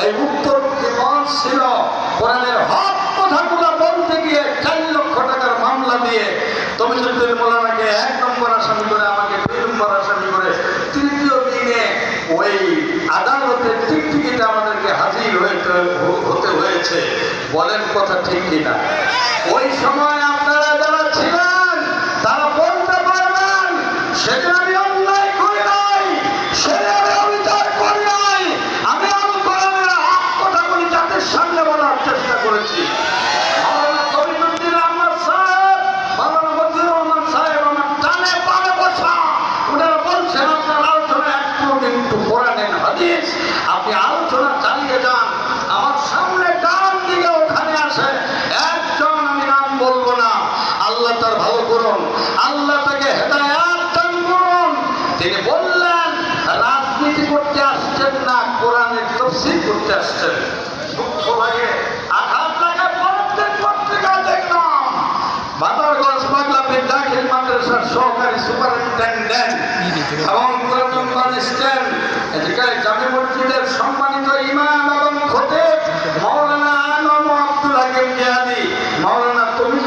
ওই উত্তর জীবন ছিল, কোরআনের হক কথাগুলো বলতে গিয়ে চার লক্ষ টাকার মামলা দিয়ে তমিজুদ্দিন মোলানাকে এক নম্বর আসামি করে, আমাকে দুই নম্বর আসামি করে তৃতীয় দিনে ওই আদালতের টিকটিকিটা আমাদেরকে হাজির হইতে হতে হয়েছে। বলেন কথা ঠিক কিনা? ওই সময় আপনারা যারা ছিলেন, তারা বলতে পারবেন সেদিন আমি অন্যায় তার ভালো করুন। আল্লাহ তাকে হেদায়াত দান করুন। তিনি বললেন রাজনীতি করতে আসছেন না কোরআনের তফসিল করতে আসছেন। দুঃখ লাগে। আঘাত লাগে পরদিন পত্রিকা দেখলাম। বাদারগঞ্জ বাংলা দাখিল মাদ্রাসার সহকারী সুপারিনটেন্ডেন্ট এবং জামি মসজিদের সম্মানিত ইমাম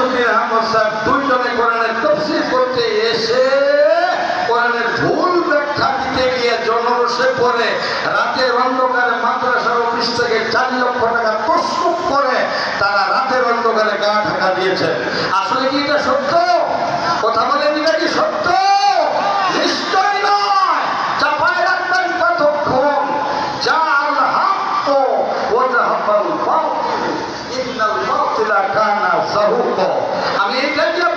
তমিজুদ্দিন আহমদ সাহেব দুইজনে কোরআনের তফসিল করতে এসে কোরআনের ভুল ব্যাখ্যা দিতে গিয়ে পড়ে, রাতের অন্ধকারে অফিস থেকে চার লক্ষ টাকা প্রস্তুত করে তারা রাতের অন্ধকারে গা ঢাকা দিয়েছেন আসলে কি এটা সত্য? কানা সাহুক আমি এটাকে